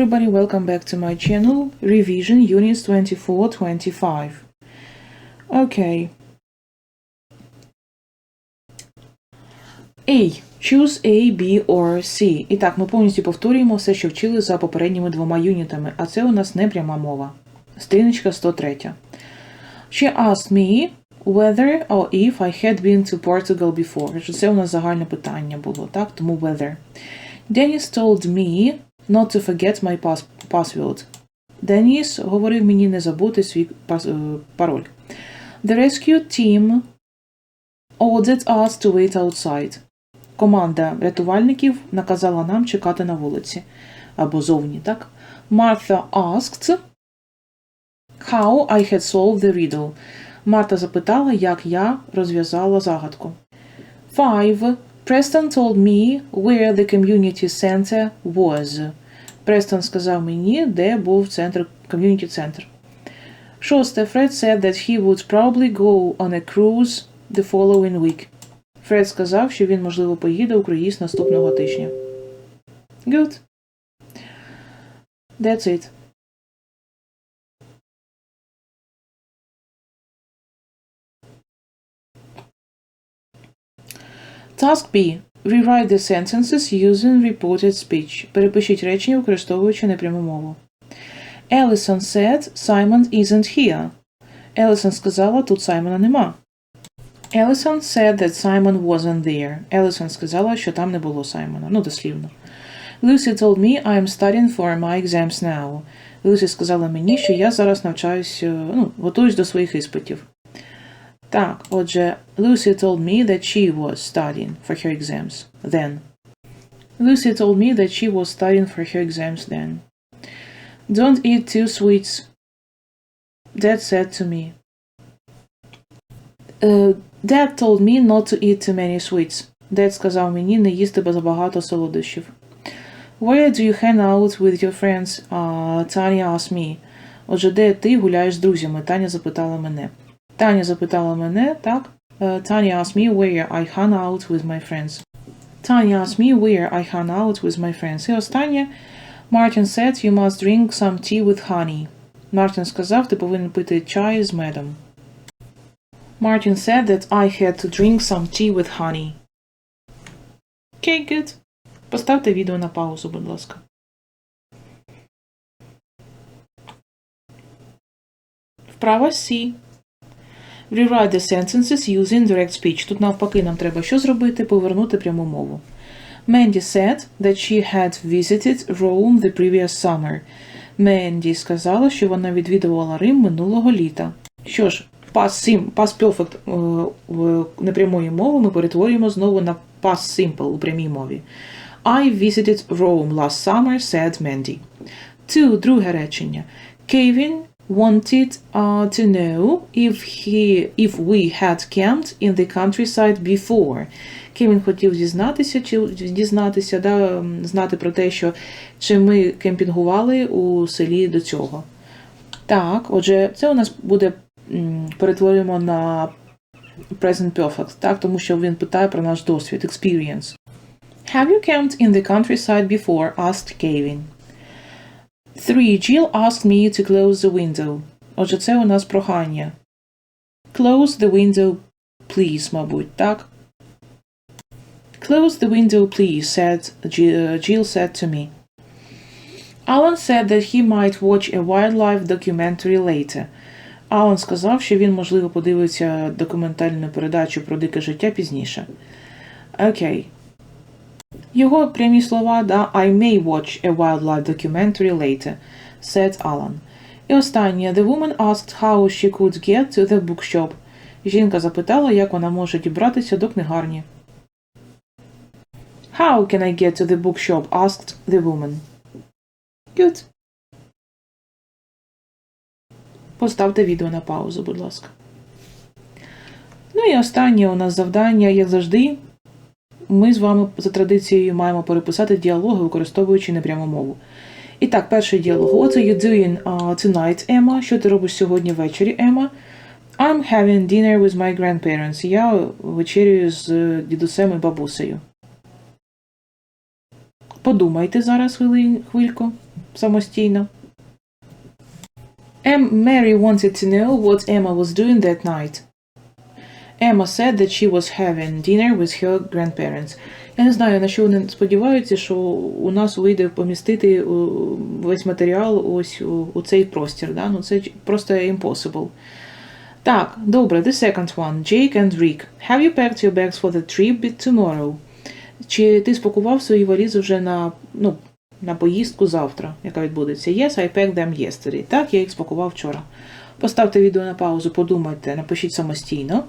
everybody, welcome back to my channel, Revision Units 24-25. Okay. A. Choose A, B or C. І так, ми повністю повторюємо все, що вчили за попередніми двома юнітами, а це у нас не пряма мова. Сторіночка 103. She asked me whether or if I had been to Portugal before. Це у нас загальне питання було, так? Тому whether. Dennis told me not to forget my pass- password. Деніс говорив мені не забути свій пас- е, пароль. The rescue team ordered us to wait outside. Команда рятувальників наказала нам чекати на вулиці. Або зовні, так? Martha asked how I had solved the riddle. Марта запитала, як я розв'язала загадку. 5. Preston told me where the community center was. Престон сказав мені, де був центр, ком'юніті центр. Шосте. Фред said that he would probably go on a cruise the following week. Фред сказав, що він, можливо, поїде у круїз наступного тижня. Good. That's it. Task B. Rewrite the sentences using reported speech. Перепишіть речення, використовуючи непряму мову. Ellison said Simon isn't here. Елісон сказала, тут Саймона нема. Ellison said that Simon wasn't there. Елісон сказала, що там не було Саймона. Ну, дослівно. Lucy told me I am studying for my exams now. Люсі сказала мені, що я зараз навчаюсь, е, ну, готуюсь до своїх іспитів. Так, отже, Lucy told me that she was studying for her exams then. Lucy told me that she was studying for her exams then. Don't eat two sweets. Dad said to me. Uh, Dad told me not to eat too many sweets. Dad сказав мені не їсти забагато солодощів. Where do you hang out with your friends? Uh, Tanya asked me. Отже, де ти гуляєш з друзями? Таня запитала мене. Таня запитала мене, так? Uh, Tanya asked me where I hung out with my friends. Tanya asked me where I hung out with my friends. І останнє. Martin said you must drink some tea with honey. Мартін сказав, ти повинен пити чай з медом. Martin said that I had to drink some tea with honey. Okay, good. Поставте відео на паузу, будь ласка. Вправа C. Rewrite the sentences using direct speech. Тут навпаки нам треба що зробити? Повернути пряму мову. Mandy said that she had visited Rome the previous summer. Менді сказала, що вона відвідувала Рим минулого літа. Що ж, past, sim, past perfect непрямої мови ми перетворюємо знову на past simple у прямій мові. I visited Rome last summer, said Mandy. Two. Друге речення. Kevin wanted uh, to know if he if we had camped in the countryside before. Кевін хотів дізнатися, чи дізнатися, да, знати про те, що чи ми кемпінгували у селі до цього. Так, отже, це у нас буде перетворюємо на present perfect, так, тому що він питає про наш досвід, experience. Have you camped in the countryside before? asked Kevin. 3. Jill asked me to close the window. Отже, це у нас прохання. Close the window, please, мабуть, так? Close the window, please, said Jill, said to me. Alan said that he might watch a wildlife documentary later. Алан сказав, що він, можливо, подивиться документальну передачу про дике життя пізніше. Окей. Його прямі слова, да, I may watch a wildlife documentary later, said Alan. І останнє, the woman asked how she could get to the bookshop. Жінка запитала, як вона може дібратися до книгарні. How can I get to the bookshop? asked the woman. Good. Поставте відео на паузу, будь ласка. Ну і останнє у нас завдання, як завжди, ми з вами за традицією маємо переписати діалоги, використовуючи непряму мову. І так, перший діалог. What are you doing uh, tonight, Emma? Що ти робиш сьогодні ввечері, Емма? I'm having dinner with my grandparents. Я вечерюю з е, дідусем і бабусею. Подумайте зараз хвильку. самостійно. Em- Mary wanted to know what Emma was doing that night. Emma said that she was having dinner with her grandparents. Я не знаю, на що вони сподіваються, що у нас вийде помістити весь матеріал ось у, у цей простір. Да? Ну, це просто impossible. Так, добре, the second one. Jake and Rick. Have you packed your bags for the trip tomorrow? Чи ти спакував свої валізи вже на, ну, на поїздку завтра, яка відбудеться? Yes, I packed them yesterday. Так, я їх спакував вчора. Поставте відео на паузу, подумайте, напишіть самостійно.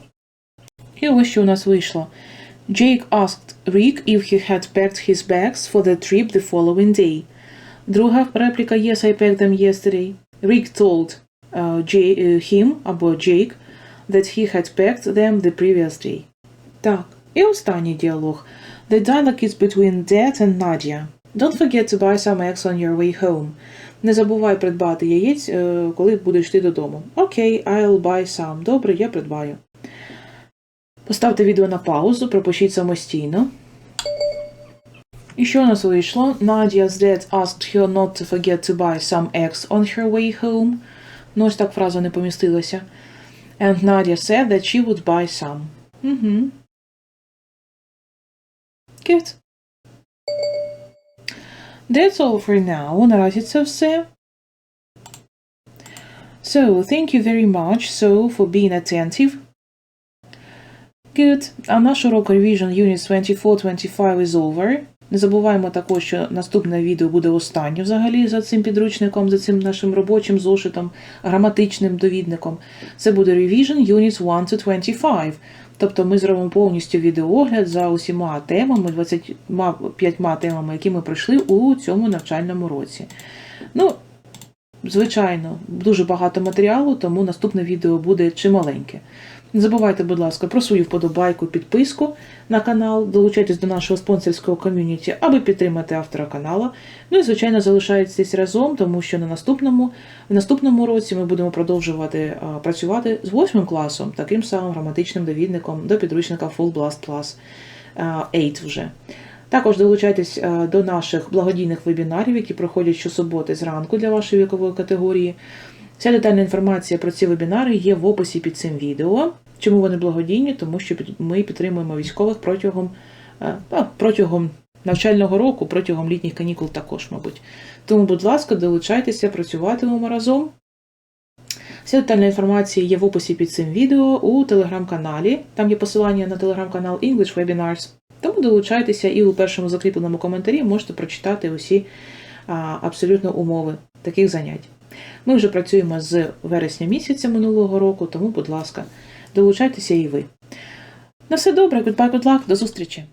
І ось що у нас вийшло. Jake asked Rick if he had packed his bags for the trip the following day. Друга репліка Yes, I packed them yesterday. Rick told uh, Jay, uh, him або Jake that he had packed them the previous day. Так, і останній діалог. The dialogue is between Dad and Nadia. Don't forget to buy some eggs on your way home. Не забувай придбати яєць, е, коли будеш йти додому. Окей, I'll buy some. Добре, я придбаю. Поставте відео на паузу, пропишіть самостійно. І що у нас вийшло? Nadia's dad asked her not to forget to buy some eggs on her way home. Ну, ось так фраза не помістилася. And Nadia said that she would buy some. Угу. Good. That's all for now. Наразі це все. So, thank you very much so for being attentive. Good. А наш урок Revision Units 24-25 is over. Не забуваємо також, що наступне відео буде останнє взагалі за цим підручником, за цим нашим робочим зошитом, граматичним довідником. Це буде Revision Units 1-25. Тобто ми зробимо повністю відеоогляд за усіма темами, 25 темами, які ми пройшли у цьому навчальному році. Ну, звичайно, дуже багато матеріалу, тому наступне відео буде чималеньке. Не забувайте, будь ласка, про свою вподобайку, підписку на канал, долучайтесь до нашого спонсорського ком'юніті, аби підтримати автора каналу. Ну і, звичайно, залишайтесь разом, тому що на наступному, в наступному році ми будемо продовжувати а, працювати з восьмим класом, таким самим граматичним довідником до підручника Full Blast Plus а, 8 вже. Також долучайтесь до наших благодійних вебінарів, які проходять щосуботи зранку для вашої вікової категорії. Вся детальна інформація про ці вебінари є в описі під цим відео. Чому вони благодійні? Тому що ми підтримуємо військових протягом, е, протягом навчального року, протягом літніх канікул також, мабуть. Тому, будь ласка, долучайтеся, працюватимемо разом. Вся детальна інформація є в описі під цим відео у телеграм-каналі. Там є посилання на телеграм-канал English Webinars. Тому долучайтеся і у першому закріпленому коментарі можете прочитати усі абсолютно умови таких занять. Ми вже працюємо з вересня місяця минулого року, тому, будь ласка, долучайтеся і ви. На все добре, goodbye, good luck, до зустрічі!